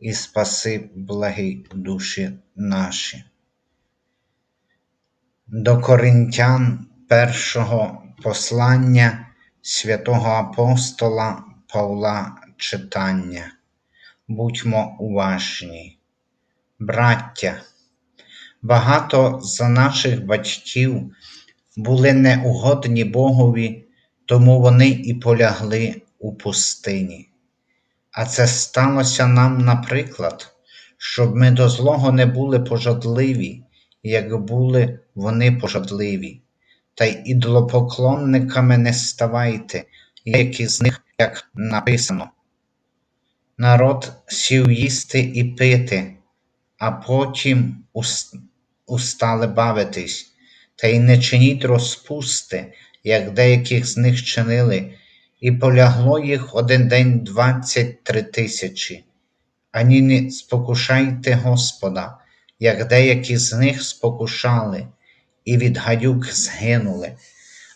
і спаси благі душі наші. До Коринтян першого послання святого апостола Павла читання. Будьмо уважні. Браття, багато за наших батьків були неугодні Богові, тому вони і полягли у пустині. А це сталося нам, наприклад, щоб ми до злого не були пожадливі, як були вони пожадливі, та й ідолопоклонниками не ставайте, як із них, як написано. Народ сів їсти і пити, а потім устали бавитись, та й не чиніть розпусти, як деяких з них чинили і полягло їх один день двадцять три тисячі. Ані не спокушайте Господа, як деякі з них спокушали, і від гадюк згинули,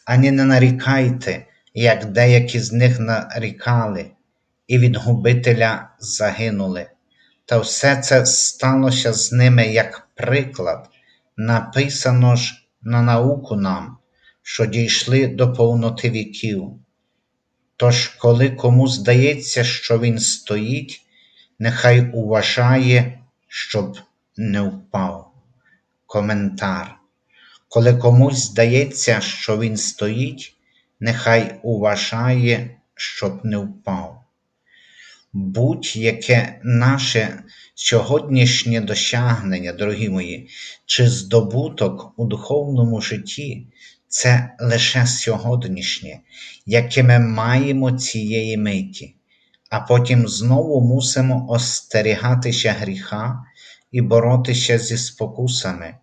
ані не нарікайте, як деякі з них нарікали, і від губителя загинули. Та все це сталося з ними як приклад, написано ж на науку нам, що дійшли до повноти віків. Тож, коли кому здається, що він стоїть, нехай уважає, щоб не впав. Коментар. Коли комусь здається, що він стоїть, нехай уважає, щоб не впав. Будь-яке наше сьогоднішнє досягнення, дорогі мої, чи здобуток у духовному житті це лише сьогоднішнє, яке ми маємо цієї миті, а потім знову мусимо остерігатися гріха і боротися зі спокусами,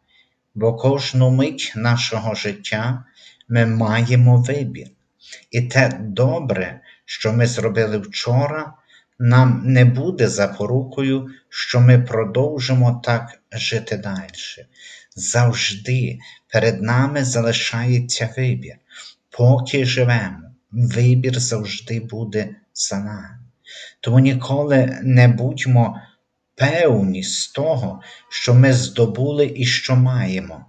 бо кожну мить нашого життя ми маємо вибір. І те добре, що ми зробили вчора, нам не буде запорукою, що ми продовжимо так жити далі. Завжди перед нами залишається вибір. Поки живемо, вибір завжди буде за нами. Тому ніколи не будьмо певні з того, що ми здобули і що маємо,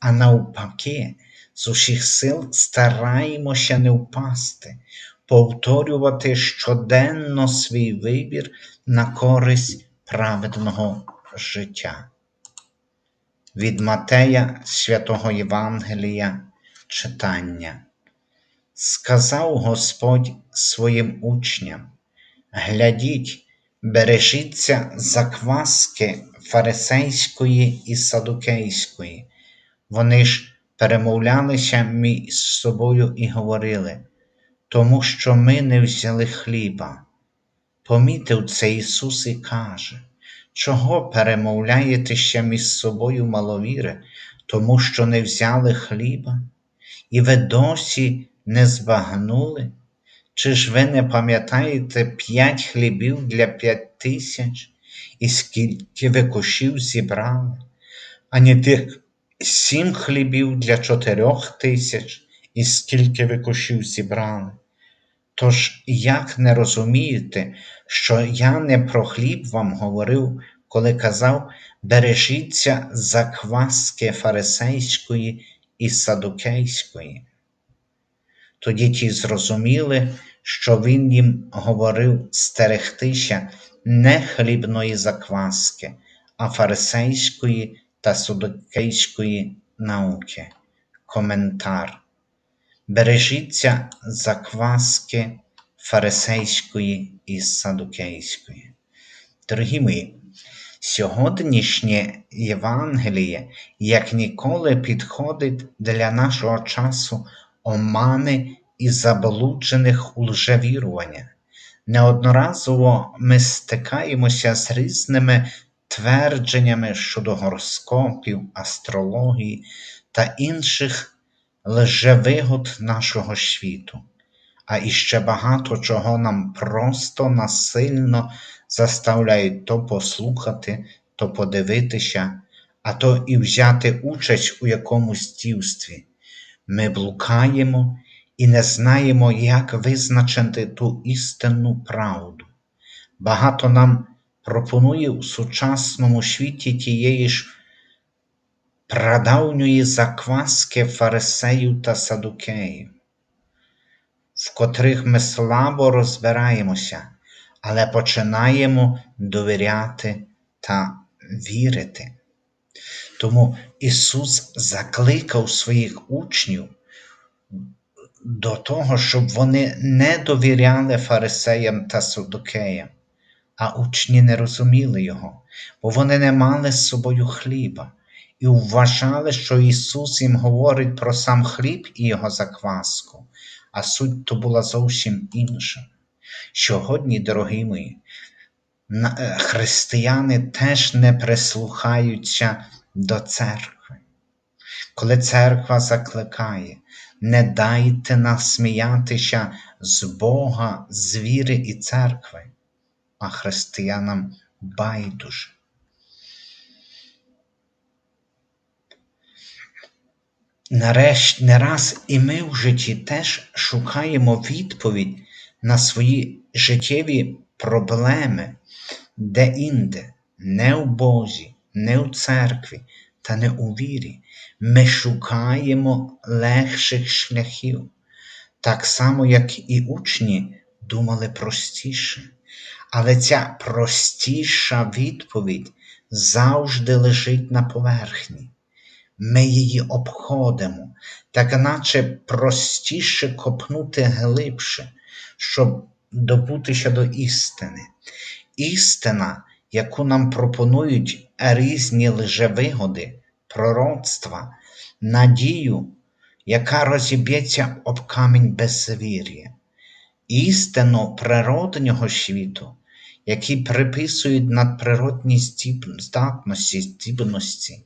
а навпаки, з усіх сил стараємося не впасти, повторювати щоденно свій вибір на користь праведного життя. Від Матея святого Євангелія читання. Сказав Господь своїм учням: Глядіть, бережіться закваски фарисейської і садукейської. Вони ж перемовлялися між собою і говорили, тому що ми не взяли хліба. Помітив це Ісус і каже, чого перемовляєтеся між собою маловіри, тому що не взяли хліба, і ви досі не збагнули? Чи ж ви не пам'ятаєте п'ять хлібів для п'ять тисяч, і скільки ви кошів зібрали, ані тих сім хлібів для чотирьох тисяч, і скільки ви кошів зібрали? Тож, як не розумієте, що я не про хліб вам говорив, коли казав бережіться закваски фарисейської і садукейської? Тоді ті зрозуміли, що він їм говорив стерегтися не хлібної закваски, а фарисейської та садукейської науки. Коментар бережіться закваски фарисейської і садукейської. Дорогі мої, сьогоднішнє Євангеліє, як ніколи, підходить для нашого часу омани і заблуджених у лжевірування. Неодноразово ми стикаємося з різними твердженнями щодо гороскопів, астрології та інших лжевигод нашого світу, а іще багато чого нам просто насильно заставляють то послухати, то подивитися, а то і взяти участь у якомусь дівстві. Ми блукаємо і не знаємо, як визначити ту істинну правду. Багато нам пропонує у сучасному світі тієї ж прадавньої закваски фарисеїв та садукеїв, в котрих ми слабо розбираємося, але починаємо довіряти та вірити. Тому Ісус закликав своїх учнів до того, щоб вони не довіряли фарисеям та садукеям, а учні не розуміли Його, бо вони не мали з собою хліба і вважали, що Ісус їм говорить про сам хліб і його закваску, а суть то була зовсім інша. Сьогодні, дорогі мої, е, християни теж не прислухаються до церкви. Коли церква закликає, не дайте насміятися з Бога, з віри і церкви, а християнам байдуже. Нарешті не раз і ми в житті теж шукаємо відповідь на свої життєві проблеми де-інде, не у Бозі, не у церкві та не у вірі. Ми шукаємо легших шляхів, так само, як і учні думали простіше. Але ця простіша відповідь завжди лежить на поверхні. Ми її обходимо, так наче простіше копнути глибше, щоб добутися до істини. Істина, яку нам пропонують різні лжевигоди, пророцтва, надію, яка розіб'ється об камінь безвір'я, істину природнього світу, які приписують надприродні здіб- здатності, здібності.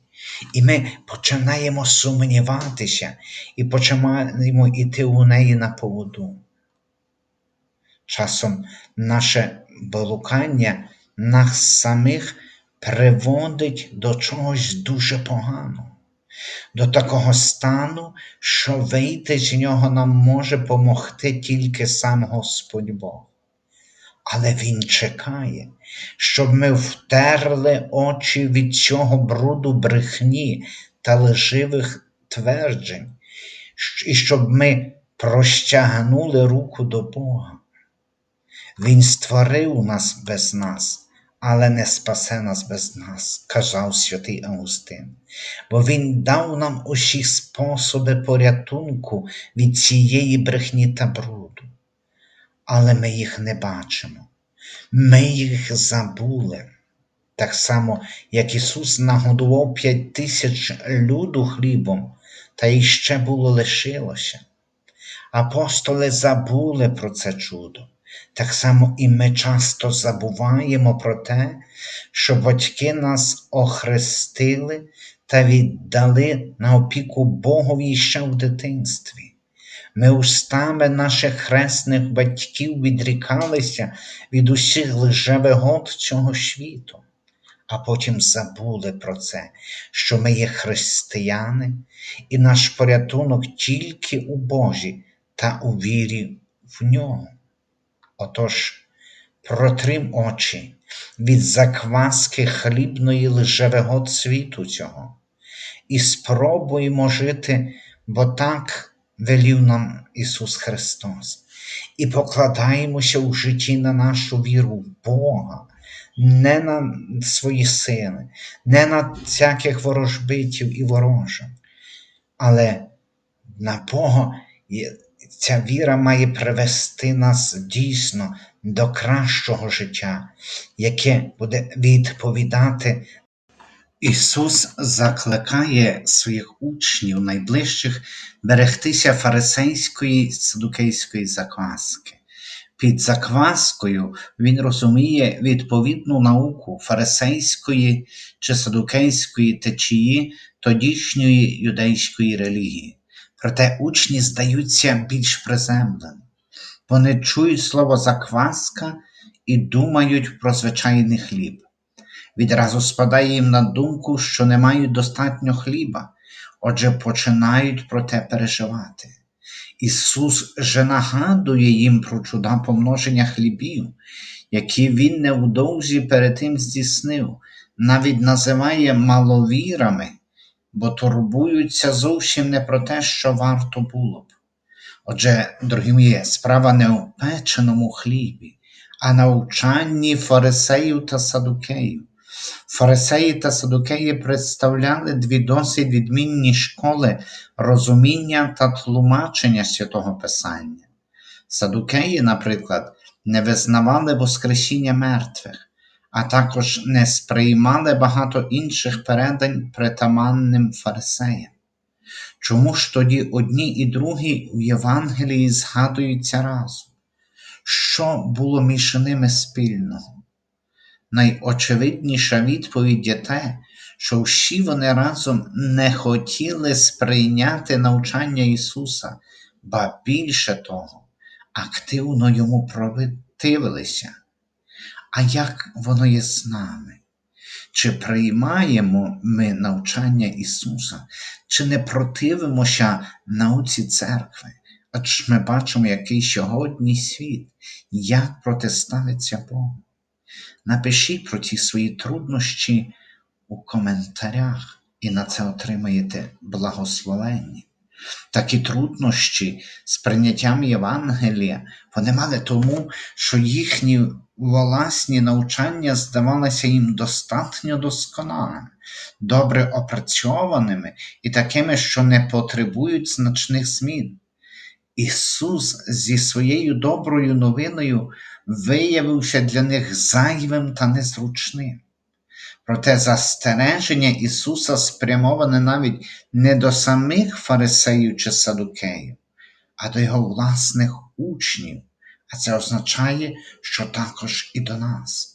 І ми починаємо сумніватися і починаємо йти у неї на поводу. Часом наше блукання нас самих приводить до чогось дуже поганого, до такого стану, що вийти з нього нам може помогти тільки сам Господь Бог. Але Він чекає, щоб ми втерли очі від цього бруду брехні та лживих тверджень, і щоб ми простягнули руку до Бога. Він створив нас без нас, але не спасе нас без нас, казав святий Августин, бо Він дав нам усі способи порятунку від цієї брехні та бруду але ми їх не бачимо. Ми їх забули. Так само, як Ісус нагодував п'ять тисяч люду хлібом, та іще було лишилося. Апостоли забули про це чудо. Так само і ми часто забуваємо про те, що батьки нас охрестили та віддали на опіку Богові ще в дитинстві. Ми устами наших хресних батьків відрікалися від усіх лжевигод цього світу, а потім забули про це, що ми є християни, і наш порятунок тільки у Божі та у вірі в нього. Отож, протрим очі від закваски хлібної лжевигод світу цього, і спробуємо жити, бо так велів нам Ісус Христос, і покладаємося у житті на нашу віру в Бога, не на свої сили, не на всяких ворожбитів і ворожок, але на Бога ця віра має привести нас дійсно до кращого життя, яке буде відповідати Ісус закликає своїх учнів найближчих берегтися фарисейської садукейської закваски. Під закваскою він розуміє відповідну науку фарисейської чи садукейської течії тодішньої юдейської релігії. Проте учні здаються більш приземленими. Вони чують слово закваска і думають про звичайний хліб. Відразу спадає їм на думку, що не мають достатньо хліба, отже починають про те переживати. Ісус же нагадує їм про чуда помноження хлібів, які Він невдовзі перед тим здійснив, навіть називає маловірами, бо турбуються зовсім не про те, що варто було б. Отже, дорогі мої, справа не у печеному хлібі, а навчанні фарисеїв та садукеїв. Фарисеї та садукеї представляли дві досить відмінні школи розуміння та тлумачення святого Писання. Садукеї, наприклад, не визнавали Воскресіння мертвих, а також не сприймали багато інших передань притаманним фарисеям. Чому ж тоді одні і другі в Євангелії згадуються разом? Що було між ними спільного? Найочевидніша відповідь є те, що всі вони разом не хотіли сприйняти навчання Ісуса, ба більше того, активно йому противилися. А як воно є з нами? Чи приймаємо ми навчання Ісуса, чи не противимося науці церкви? Адже ми бачимо, який сьогодні світ, як протиставиться Богу. Напишіть про ці свої труднощі у коментарях і на це отримаєте благословення. Такі труднощі з прийняттям Євангелія вони мали тому, що їхні власні навчання здавалися їм достатньо досконалими, добре опрацьованими і такими, що не потребують значних змін. Ісус зі своєю доброю новиною виявився для них зайвим та незручним. Проте застереження Ісуса спрямоване навіть не до самих фарисеїв чи садукеїв, а до Його власних учнів, а це означає, що також і до нас.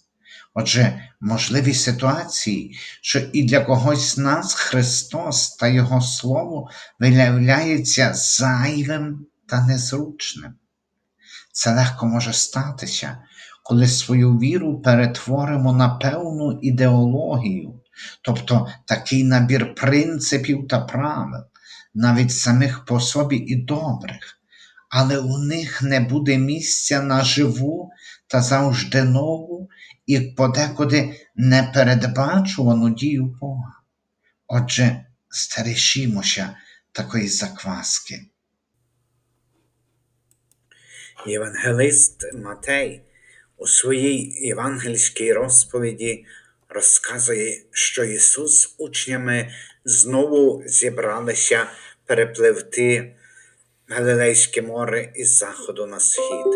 Отже, можливі ситуації, що і для когось з нас Христос та Його Слово виявляється зайвим та незручним. Це легко може статися, коли свою віру перетворимо на певну ідеологію, тобто такий набір принципів та правил, навіть самих по собі і добрих, але у них не буде місця на живу та завжди нову і подекуди непередбачувану дію Бога. Отже, стережімося такої закваски. Євангелист Матей у своїй євангельській розповіді розказує, що Ісус з учнями знову зібралися перепливти Галилейське море із заходу на схід.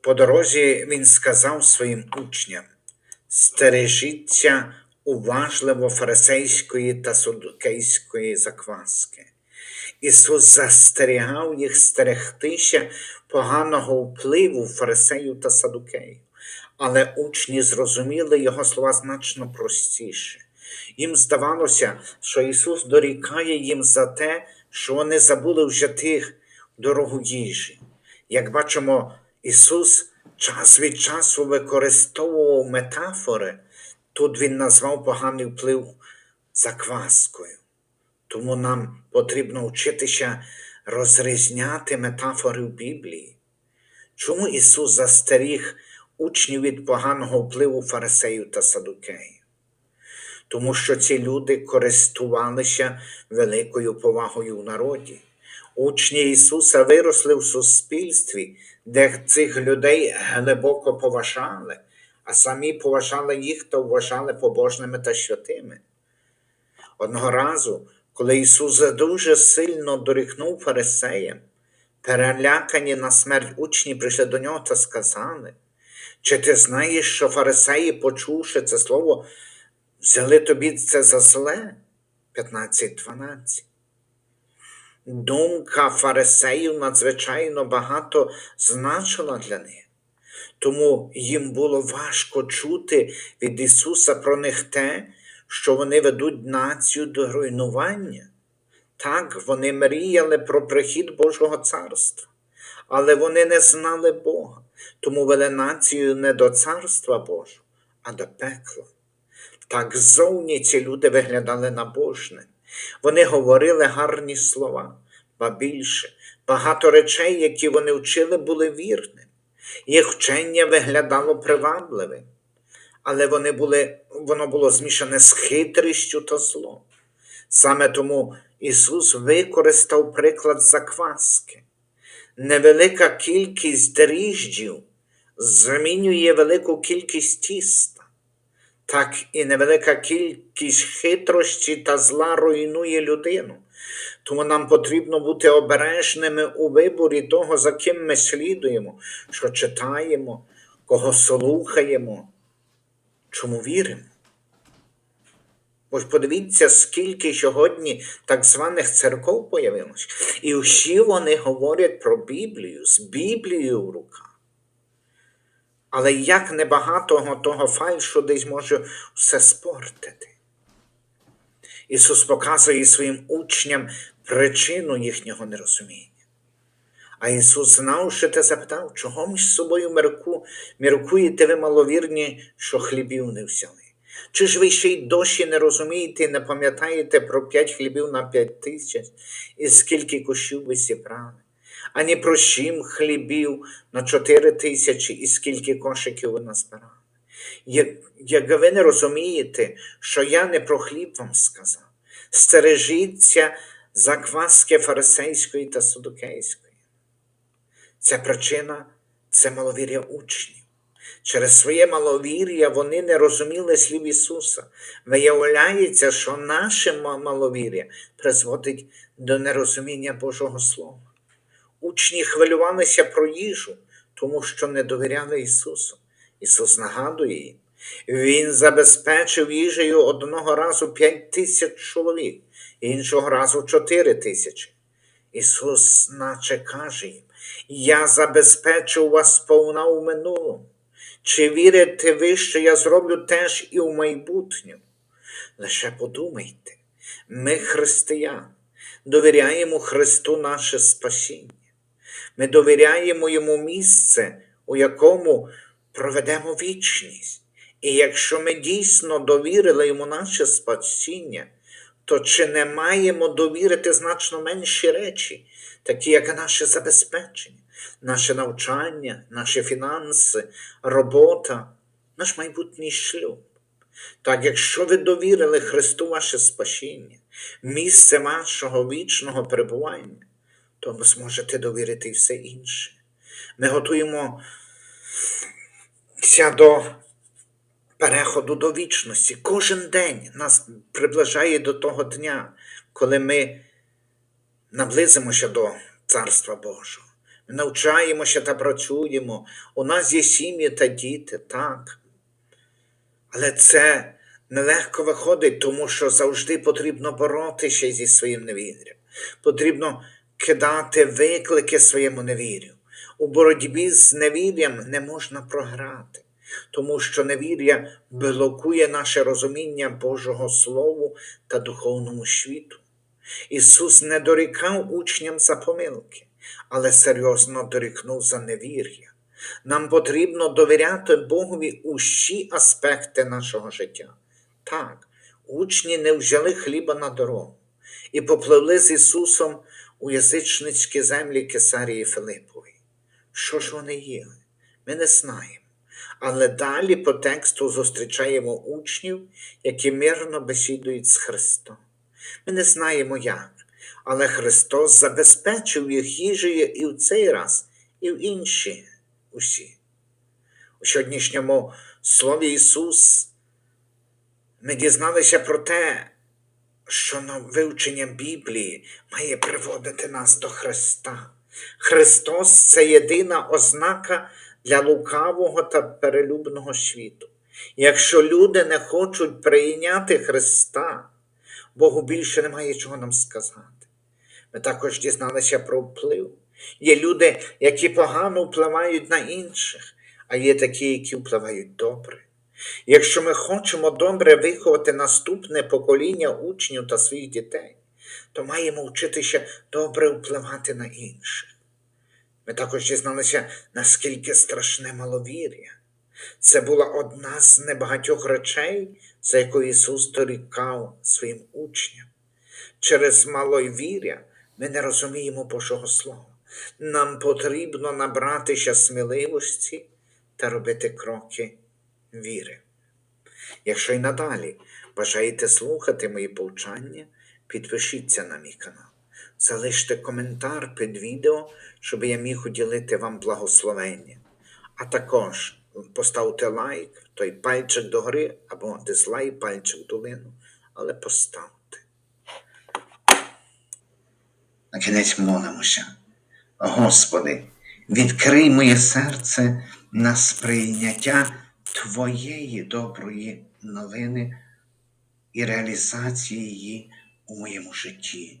По дорозі Він сказав своїм учням: стережіться уважливо фарисейської та судукейської закваски. Ісус застерігав їх стерегтися поганого впливу фарисеїв та садукеїв, але учні зрозуміли його слова значно простіше. Їм здавалося, що Ісус дорікає їм за те, що вони забули вже тих дорогу їжі. Як бачимо, Ісус час від часу використовував метафори, тут Він назвав поганий вплив закваскою. Тому нам потрібно вчитися розрізняти метафори в Біблії. Чому Ісус застеріг учнів від поганого впливу фарисеїв та садукеїв? Тому що ці люди користувалися великою повагою в народі. Учні Ісуса виросли в суспільстві, де цих людей глибоко поважали, а самі поважали їх та вважали побожними та святими. Одного разу коли Ісус дуже сильно дорікнув фарисеям, перелякані на смерть учні прийшли до нього та сказали, чи ти знаєш, що фарисеї, почувши це слово, взяли тобі це за зле? 15.12. думка фарисеїв надзвичайно багато значила для них. Тому їм було важко чути від Ісуса про них те, що вони ведуть націю до руйнування. Так, вони мріяли про прихід Божого царства, але вони не знали Бога, тому вели націю не до царства Божого, а до пекла. Так зовні ці люди виглядали набожними. Вони говорили гарні слова, ба більше, багато речей, які вони вчили, були вірними. Їх вчення виглядало привабливим, але вони були, воно було змішане з хитрістю та злом. Саме тому Ісус використав приклад закваски. Невелика кількість дріжджів змінює велику кількість тіста. Так і невелика кількість хитрості та зла руйнує людину. Тому нам потрібно бути обережними у виборі того, за ким ми слідуємо, що читаємо, кого слухаємо, чому віримо. Бо ж подивіться, скільки сьогодні так званих церков появилось, і всі вони говорять про Біблію з Біблією в руках. Але як небагатого того фальшу десь може все спортити. Ісус показує своїм учням причину їхнього нерозуміння. А Ісус, знавши те, запитав, чого між собою мірку, міркуєте ви маловірні, що хлібів не взяли? Чи ж ви ще й досі не розумієте і не пам'ятаєте про п'ять хлібів на п'ять тисяч і скільки кошів ви зібрали? Ані про сім хлібів на чотири тисячі і скільки кошиків ви назбирали? Як, як ви не розумієте, що я не про хліб вам сказав, стережіться закваски фарисейської та судокейської. Ця причина це маловір'я учнів. Через своє маловір'я вони не розуміли слів Ісуса. Виявляється, що наше ма- маловір'я призводить до нерозуміння Божого Слова. Учні хвилювалися про їжу, тому що не довіряли Ісусу. Ісус нагадує їм. Він забезпечив їжею одного разу п'ять тисяч чоловік, іншого разу чотири тисячі. Ісус наче каже їм, я забезпечив вас сповна у минулому. Чи вірите ви, що я зроблю теж і в майбутньому? Лише подумайте, ми, християни, довіряємо Христу наше спасіння. Ми довіряємо йому місце, у якому проведемо вічність. І якщо ми дійсно довірили йому наше спасіння, то чи не маємо довірити значно менші речі, такі як наше забезпечення, наше навчання, наші фінанси, робота, наш майбутній шлюб? Так, якщо ви довірили Христу ваше спасіння, місце вашого вічного перебування, то ви зможете довірити і все інше. Ми готуємося до переходу до вічності. Кожен день нас приближає до того дня, коли ми наблизимося до Царства Божого. Ми навчаємося та працюємо. У нас є сім'ї та діти, так. Але це нелегко виходить, тому що завжди потрібно боротися зі своїм невір'ям. Потрібно кидати виклики своєму невір'ю. У боротьбі з невір'ям не можна програти, тому що невір'я блокує наше розуміння Божого Слову та духовному світу. Ісус не дорікав учням за помилки, але серйозно дорікнув за невір'я. Нам потрібно довіряти Богові усі аспекти нашого життя. Так, учні не взяли хліба на дорогу і попливли з Ісусом у язичницькі землі Кесарії Филипової. Що ж вони їли? Ми не знаємо. Але далі по тексту зустрічаємо учнів, які мирно бесідують з Христом. Ми не знаємо як, але Христос забезпечив їх їжею і в цей раз, і в інші усі. У сьогоднішньому слові Ісус ми дізналися про те, що вивчення Біблії має приводити нас до Христа. Христос це єдина ознака для лукавого та перелюбного світу. Якщо люди не хочуть прийняти Христа, Богу більше немає чого нам сказати. Ми також дізналися про вплив. Є люди, які погано впливають на інших, а є такі, які впливають добре. Якщо ми хочемо добре виховати наступне покоління учнів та своїх дітей, то маємо вчитися добре впливати на інших. Ми також дізналися, наскільки страшне маловір'я. Це була одна з небагатьох речей, за якою Ісус дорікав своїм учням. Через маловір'я ми не розуміємо Божого Слова. Нам потрібно набратися сміливості та робити кроки віри. Якщо й надалі бажаєте слухати мої повчання, підпишіться на мій канал, залиште коментар під відео, щоб я міг уділити вам благословення. А також поставте лайк, той пальчик догори або дизлайк, пальчик долину, але поставте. На кінець молимося. Господи, відкрий моє серце на сприйняття Твоєї доброї новини і реалізації її у моєму житті.